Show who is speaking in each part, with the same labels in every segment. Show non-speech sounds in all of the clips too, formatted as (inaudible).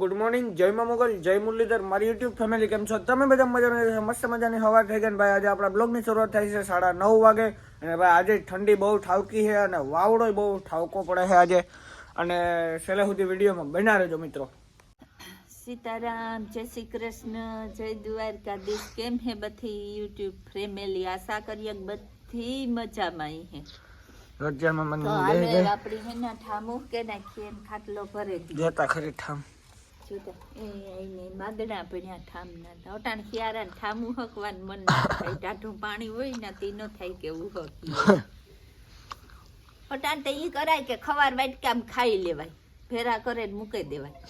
Speaker 1: Good morning જય મા મોગલ જય મુરલીધર. મારી યુટ્યુબ ફેમિલી કેમ છો? તમે બધા મજામાં મસ્ત મજાની હવા થઈ ગઈ ભાઈ આજે આપણા બ્લોગની શરૂઆત થાય છે સાડા નવ વાગે. અને ભાઈ આજે ઠંડી બહુ ઠાવકી છે અને વાવડો બહુ ઠાવકો પડે છે આજે. અને છેલ્લે સુધી વિડીયોમાં બના રહેજો મિત્રો.
Speaker 2: સીતારામ જય શ્રી કૃષ્ણ જય દ્વારકાધીશ. કેમ હે બધી યુટ્યુબ ફેમિલી આશા કરીએ બધી મજામાં હે. રજામાં
Speaker 1: મને
Speaker 2: આપણી હે ને ઠામું કે નાખીએ ખાટલો ભરે
Speaker 1: જતા ખરી ઠામ.
Speaker 2: એ એને માદડા પડ્યા ઠામ ના હતા. અટાણ ખિયારા ને ઠામું હકવાનું મન થાય. ટાઢું પાણી હોય ને તે ન થાય કે એવું (laughs) અટાણ તો ઈ કરાય કે ખવાર વાટકામ ખાઈ લેવાય. ફેરા કરે ને મૂકી દેવાય.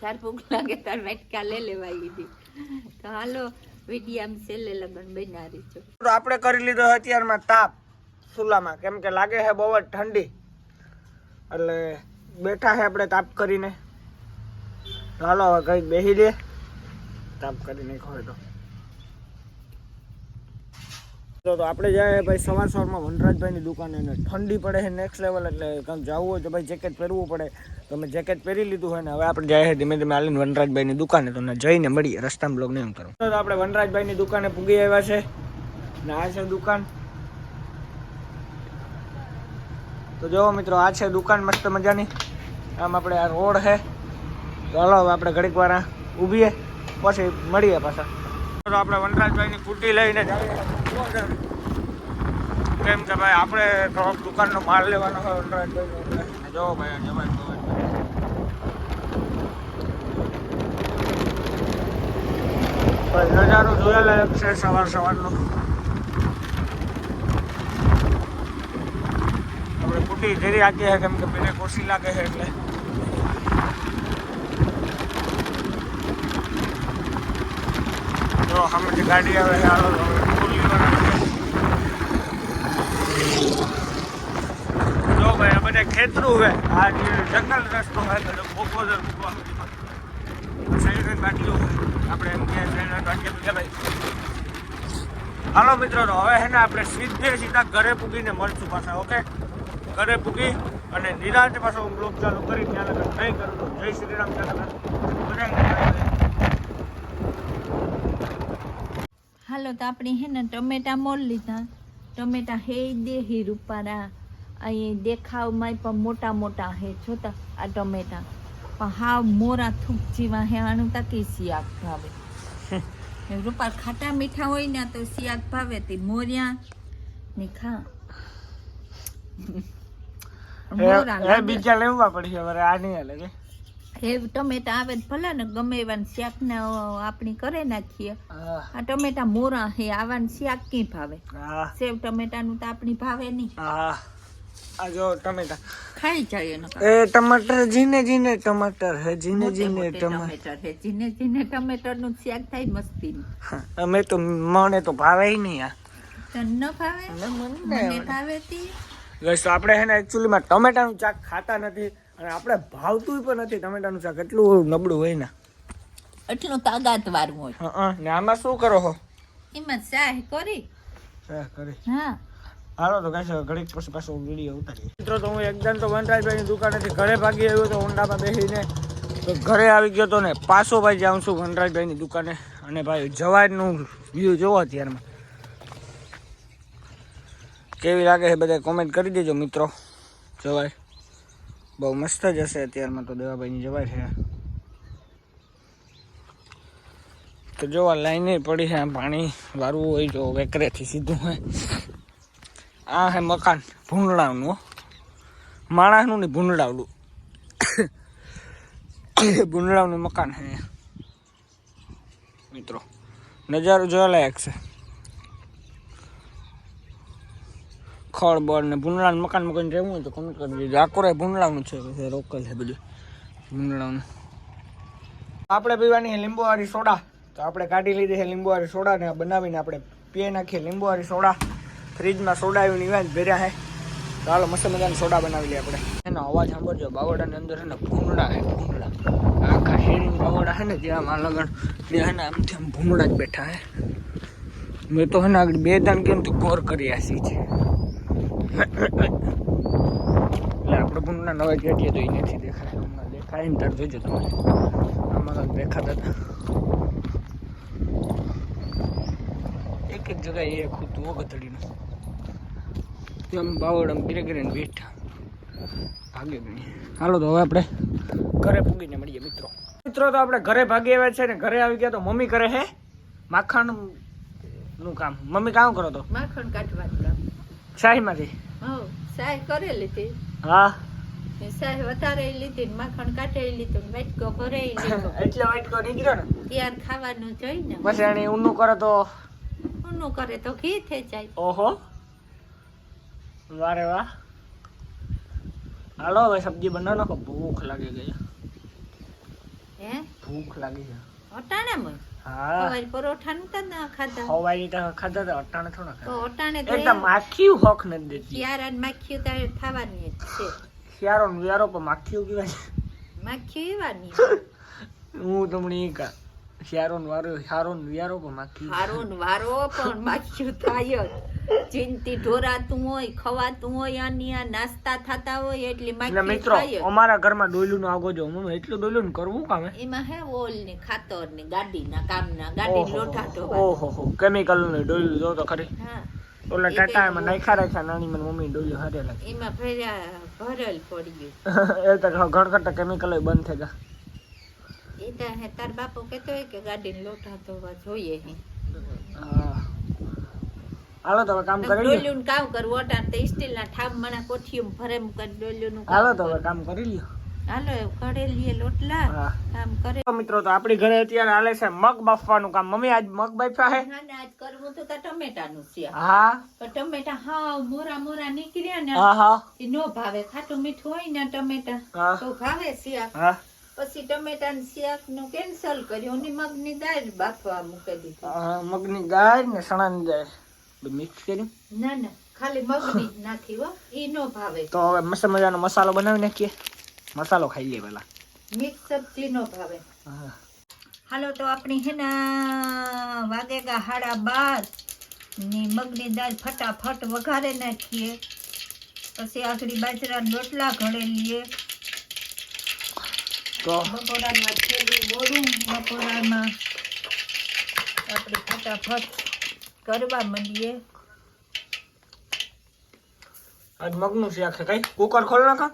Speaker 2: ચાર ભૂખ લાગે તાર વાટકા લઈ લેવાય તો હાલો વિડીયામ છેલ્લે લગન બનાવી છો
Speaker 1: તો આપણે કરી લીધો અત્યારમાં તાપ ચૂલામાં. કેમ કે લાગે છે બહુ જ ઠંડી. એટલે બેઠા છે આપણે તાપ કરીને. હાલો, હવે કંઈક બેસી દે તાપ કરી નાખો હોય તો. તો આપણે જાય ભાઈ સવાર સવારમાં વનરાજભાઈની દુકાને અને ઠંડી પડે છે નેક્સ્ટ લેવલ એટલે કંઈક જવું હોય તો ભાઈ જેકેટ પહેરવું પડે. તો મેં જેકેટ પહેરી લીધું હોય ને હવે આપણે જાય ધીમે ધીમે આલીને વનરાજભાઈની દુકાને. તો જઈને મળીએ, રસ્તામાં બ્લોગ નહીં કરો. તો આપણે વનરાજભાઈની દુકાને પૂગી આવ્યા છે. ને આ છે દુકાન. તો જો મિત્રો, આ છે દુકાન, મસ્ત મજાની. આમ આપણે આ રોડ છે. તો હાલો હવે આપણે ઘડીક વાર ઊભીએ પછી મળીએ પાછા. તો આપણે વનરાજભાઈની કુટી લઈને કેમ કે ભાઈ આપણે થોડોક દુકાનનો માલ લેવાનો હોય વનરાજભાઈનો એટલે. જો ભાઈ જવાય નજારો જોયા લાયક છે સવાર સવારનો. આપણે કુટી ઘેરી છે કેમ કે પેલે કોશી લાગે છે એટલે. જો જે ગાડી આવે હવે. જો ભાઈ, આ બધે ખેતરું છે. આ જે જંગલ રસ્તો હોય તો બપોર સાઈડ બાટલું હોય આપણે એમ કે સાઈડ બાટલું ભાઈ, હાલો મિત્રો હવે હે ને આપણે સીધે સીધા ઘરે પૂગીને મળશું પાછા, ઓકે? ઘરે પૂગી અને નિરાંત પાછો હું બ્લોગ ચાલુ કરી, ત્યાં લગન નહીં કરું જય શ્રી રામ, ત્યાં લગન. બધાને
Speaker 2: હાલો તો આપણે હે ને ટમેટા મોલ લીધા. ટમેટા હે દેહી રૂપારા અહીં દેખાવમાં પણ મોટા મોટા હે. જોતા આ ટમેટા. પણ હાવ મોરા થૂક જેવા હે આનું તાકી શિયાક ભાવે. (laughs) રૂપા ખાટા મીઠા હોય ને તો શિયાક ભાવે તે મોર્યા. ને ખા. મોરા
Speaker 1: બીજા લેવા પડશે હવે આ નહીં કે
Speaker 2: હે ટમેટા આવે ભલે ને ગમે એવા શાક ને આપણી કરે નાખીએ. આ ટમેટા મોરા હે આવાનું શાક કી ભાવે?
Speaker 1: હા.
Speaker 2: સેવ ટમેટાનું તો આપણી ભાવે નહીં.
Speaker 1: હા. આ જો ટમેટા.
Speaker 2: ખાઈ જાય એનો
Speaker 1: એ ટમાટર જીને જીને ટમાટર હે જીને જીને
Speaker 2: મોટે
Speaker 1: ટમાટર
Speaker 2: હે જીને જીને ટમેટરનું શાક થાય મસ્તીનું.
Speaker 1: અમે તો મને તો ભાવે નહીં આ.
Speaker 2: તને ન ભાવે? મને ભાવે. તી.
Speaker 1: ગઈસ આપણે ને એકચ્યુઅલીમાં ટમેટાનું શાક ખાતા નથી. અને આપણે ભાવતું પણ નથી ટમેટાનું શાક. એટલું નબળું હોય ને.
Speaker 2: એટલું તાકાત વાળું હોય.
Speaker 1: હા હં. ને આમાં શું કરો હો?
Speaker 2: એમાં શાહ કરી.
Speaker 1: હા, કરી.
Speaker 2: હા.
Speaker 1: હાલો તો કઈ ઘડીક પછી પાછો વીડિયો ઉતારી મિત્રો તો હું એકદમ તો વનરાજભાઈની દુકાનેથી ઘરે ભાગી આવ્યો તો હોન્ડામાં બેસીને તો ઘરે આવી ગયો તો ને પાછો ભાઈ જાઉં છું વનરાજભાઈની દુકાને. અને ભાઈ જવારનું વ્યૂ જોવો અત્યારમાં. કેવી લાગે છે બધા કોમેન્ટ કરી દેજો મિત્રો. જવાય. બહુ મસ્ત જ હશે અત્યારમાં તો દેવાભાઈની જવાય છે. તો જોવા લાઈને પડી છે, આ પાણી વારવું હોય તો વેકરેથી સીધું હોય આ હે મકાન ભૂંડળાનું માણસનું નહીં ભૂંડળાવડું ભૂંડળાવનું મકાન હે મિત્રો, નજારો જોવા લાયક છે. ખડ બળ ને ભૂંડળાનું મકાન મકાન રહેવું હોય તો કમેન્ટ કરી દેજો આકોરે ભૂંડળાનું છે રોકલ છે બધું. ભૂંડળાનું. આપણે પીવાની છે લીંબુવાળી સોડા. તો આપણે કાઢી લીધી છે લીંબુવાળી સોડા ને બનાવીને આપણે પીએ નાખીએ લીંબુવાળી સોડા. ફ્રીજમાં સોડા આવી નિવાજ ભેર્યા છે. ચાલો મસ્ત મજાની સોડા બનાવી લઈએ આપણે. એનો અવાજ સાંભળજો. બાવડાની અંદર છે ને ભૂંગળા છે ભૂંગળા આખા શેરીની બાવડા છે ને ત્યાં માં લગન ત્યાં આમ આમ ભૂંગળા જ બેઠા છે. મેં તો છે ને આગળ બે દાન કેમ તો ગોર કરી આસી છે. એટલે આપણે પણ નવા ગેટીએ તો એ નથી દેખાય. હમણાં દેખાય ને ત્યારે જોજો તમે. આમાં દેખાતા હતા. એક એક જગ્યાએ એ ખૂતું એમ તેમ આમ ગીરે ગીરે બેઠા. ભાગે ગણી હાલો તો હવે આપણે ઘરે પૂગીને મળીએ મિત્રો. મિત્રો તો આપણે ઘરે ભાગી આવ્યા છે ને ઘરે આવી ગયા તો મમ્મી કરે હે? માખણનું કામ. મમ્મી કામ કરો તો.
Speaker 2: માખણ કાઢવાનું કામ
Speaker 1: શાહીમાંથી
Speaker 2: શાહી કરેલી હતી
Speaker 1: હા.
Speaker 2: સાય વધારે લીધી માખણ કાઢી લીધું વાટકો લીધો. (laughs)
Speaker 1: એટલે વાઈટ નીકળ્યો ને?
Speaker 2: ત્યાર ખાવાનું જોઈ ને
Speaker 1: પછી એને ઊનું કરે તો?
Speaker 2: ઊનું કરે તો ઘી થઈ જાય.
Speaker 1: ઓહો. વારે વાહ. હાલો હવે સબ્જી બનાવો નાખો. ભૂખ લાગી ગઈ.
Speaker 2: હે?
Speaker 1: ભૂખ લાગી
Speaker 2: અટાણામાં?
Speaker 1: હા
Speaker 2: સવારે પરોઠા નતા ના ખાધા.
Speaker 1: હવાઈ તો ખાધા તો અટાણે થોડા
Speaker 2: તો અટાણે તો
Speaker 1: એકદમ માખીયું હોક નથી દેતી.
Speaker 2: આજ માખ્યું તારે થવાની જ છે.
Speaker 1: શિયાળો ને વિયારો પણ માખીયું કહેવાય છે.
Speaker 2: માખ્યું એવાની. (laughs)
Speaker 1: હું તમને એ કા શિયાળો ને વારો શારો ને વિયારો પણ માખીયું.
Speaker 2: હારો ને વારો પણ માખ્યું થાય જ. ચિંતી ઢોરાતું હોય ખવાતું હોય અને આ નાસ્તા થતા હોય એટલી માખ્યું
Speaker 1: મિત્રો અમારા ઘરમાં ડોયલું નો આગો જો હું એટલું ડોયલું કરવું કામે
Speaker 2: એમાં હે ઓલ ને ખાતર ને ગાડીના કામના ગાડી લોઠા ઢોવા
Speaker 1: ઓહો કેમિકલનું ડોયલું જો તો ખરી.
Speaker 2: હા.
Speaker 1: ઓલા ટાટા માં નાખ્યા રાખ્યા નાની મને મમ્મી ડોયલું હારે લાગે
Speaker 2: એમાં ભર્યા ભરેલ પડી ગયું. (laughs)
Speaker 1: એ તો ઘણ કરતા કેમિકલ બંધ થઈ ગયા
Speaker 2: એ તો હે તાર બાપુ કહેતો હોય કે ગાડીને લોઠા ધોવા જોઈએ હે.
Speaker 1: હા. હાલો તો હવે કામ કરી
Speaker 2: ડોલ્યું કામ કરવું અટાણ સ્ટીલ ના ઠામ મણા કોઠીયું ભરે કરી ડોલ્યું નું
Speaker 1: હાલો તો હવે કામ કરી લ્યો.
Speaker 2: હાલો લઈએ લોટલા કામ કરે.
Speaker 1: મિત્રો તો આપણી ઘરે અત્યારે હાલે છે મગ બાફવાનું કામ. મમ્મી આજ મગ બાફ્યા હે?
Speaker 2: ના ના આજ કરવું તો તાર ટમેટાનું છે.
Speaker 1: હા?
Speaker 2: તો ટમેટા હા મોરા મોરા નીકળ્યા ને.
Speaker 1: હા હા.
Speaker 2: એ નો ભાવે ખાટું મીઠું હોય ને ટમેટા તો ભાવે છે
Speaker 1: હા.
Speaker 2: પછી ને શાકનું કેન્સલ કર્યું ને મગની દાળ બાફવા મૂકી દીધી.
Speaker 1: મગની દાળ ને સણાની દાળ. મિક્સ
Speaker 2: ના ના. ખાલી મગની નાખી હો. ઈ નો ભાવે.
Speaker 1: તો હવે મસ્ત મજાનો મસાલો બનાવી નાખીએ. મસાલો ખાઈ લઈએ પેલા
Speaker 2: મિક્સ સબ્જી નો ભાવે. હાલો તો આપણી હેના વાગેગા હાડા બાર. ની મગની દાળ ફટાફટ વઘારે નાખીએ. પછી આગળ બાજરાના રોટલા ઘડે લઈએ
Speaker 1: તો
Speaker 2: બપોરામાં છેલ્લું બોરું બપોરામાં. આપણે ફટાફટ કરવા માંડીએ.
Speaker 1: આજ મગનું શાક છે કઈ? કુકર ખોલ નાખો.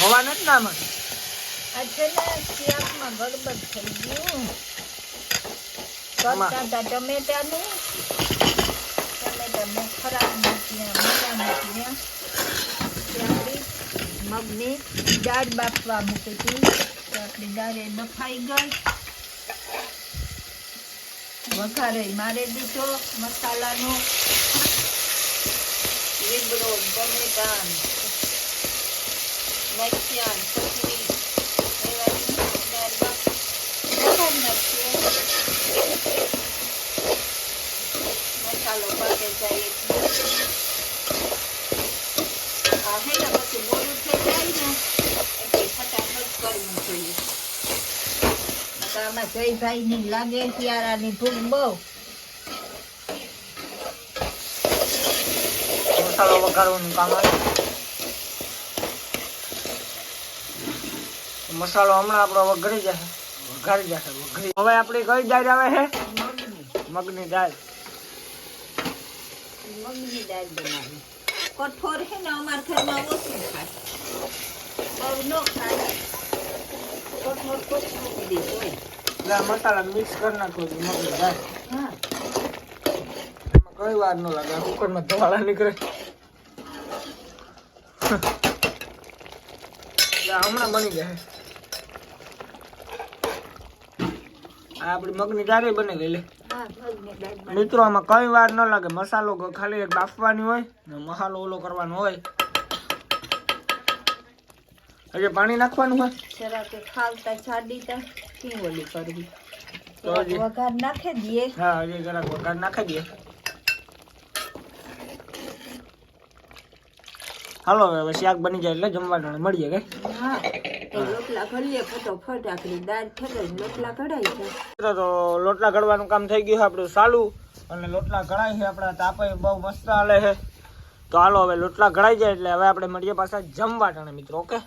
Speaker 1: હવા નથી ના
Speaker 2: મને ને શાકમાં ગડબડ થઈ ગયું. કરતા ટમેટાનું ટમેટા ખરાબ મૂક્યા મોટા મૂક્યા. તે મગની દાળ બાફવા મૂકી હતી. આપણી દાળ એ બફાઈ ગઈ. વઘારે મારે દીધો મસાલાનો. લીમડો ટમેટા મરચાં ચટણી મસાલો પાકે જાય એટલે આ હે ને પછી મોડું થઈ જાય ને એટલે ફટાફટ કરવું જોઈએ નકર આમાં જયભાઈ ની લાગે શિયાળાની ભૂખ બહુ.
Speaker 1: મસાલો વઘારવાનું કામ આવે. મસાલો હમણાં આપણો વઘરી જશે. વઘારી જશે વઘરી. હવે આપણી કઈ દાળ આવે છે?
Speaker 2: મગની
Speaker 1: દાળ.
Speaker 2: મગની દાળ બનાવી. કઠોર છે ને અમારા ઘરમાં ઓછું ખાય. બહુ ન ખાય. કઠોર કોથમરી દીધું હોય.
Speaker 1: આ મસાલા મગની ન હમણાં બની ગઈ લે. મિત્રો, આમાં કઈ વાર ન લાગે. મસાલો ખાલી બાફવાની હોય ને મસાલો ઓલો કરવાનો હોય. હજી પાણી નાખવાનું હોય?
Speaker 2: કે ઓલી કરવી? વઘાર નાખી દઈએ
Speaker 1: હા હજી જરાક વઘાર નાખી દઈએ. હાલો હવે શાક બની જાય એટલે જમવા ટાણે મળીએ કઈ?
Speaker 2: લોટલા ઘડીએ ફટોફટ આખરી દાળ ફટાઈ લોટલા કઢાઈ જાય
Speaker 1: તો લોટલા ઘડવાનું કામ થઈ ગયું છે આપણું ચાલુ અને લોટલા ઘડાય છે આપણા તાપે બહુ મસ્ત હાલે છે. તો હાલો હવે લોટલા ઘડાઈ જાય એટલે હવે આપણે મળીએ પાછા જમવા ટાણે મિત્રો ઓકે?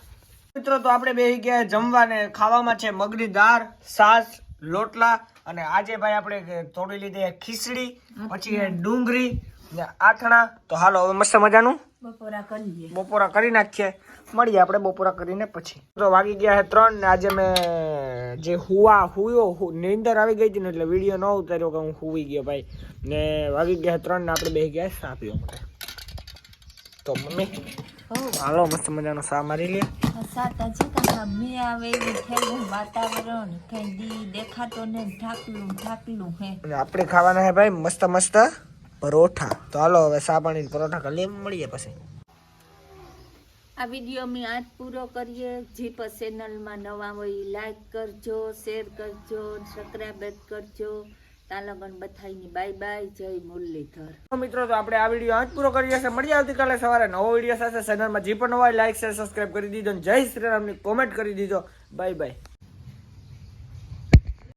Speaker 1: મિત્રો તો આપણે બે ગયા જમવા ને ખાવામાં છે મગની દાળ સાસ લોટલા અને આજે ભાઈ આપણે થોડી લીધી ખીચડી પછી ડુંગળી ને આથણા. તો હાલો હવે મસ્ત મજાનું?
Speaker 2: બપોરા કરીએ.
Speaker 1: બપોરા કરી નાખીએ. મળીએ આપણે બપોરા કરીને પછી. તો વાગી ગયા છે ત્રણ ને આજે મેં જે હુવા હુયો નીંદર આવી ગઈ હતી ને એટલે વીડિયો ન ઉતાર્યો કે હું હુવી ગયો ભાઈ. ને વાગી ગયા ત્રણ ને આપણે બે ગયા સાપ્યો માટે. તો મમ્મી હાલો મસ્ત મજાનો સા મારી લે.
Speaker 2: સાત છે કાકા મેં આવે એવું થયેલું વાતાવરણ કઈ દી દેખાતો ને ઢાકલું ઢાકલું હે.
Speaker 1: અને આપણે ખાવાના હે ભાઈ મસ્ત મસ્ત પરોઠા. તો હાલો હવે સા પાણી પરોઠા કરી મળીએ પછી.
Speaker 2: આ વીડિયો અમે આજ પૂરો કરીએ. જીપ ચેનલમાં નવા હોય લાઈક કરજો શેર કરજો સબસ્ક્રાઈબ કરજો. તાલગન બથાઈની બાય બાય, જય મુરલીધર.
Speaker 1: મિત્રો, તો આપણે આ વીડિયો આજ પૂરો કરીએ છીએ. મળીએ આવતીકાલે સવારે નવો વીડિયો સાથે. ચેનલમાં જે પણ નવા લાઈક શેર સબસ્ક્રાઇબ કરી દીધો જય શ્રી રામની કોમેન્ટ કરી દીધો. Bye bye.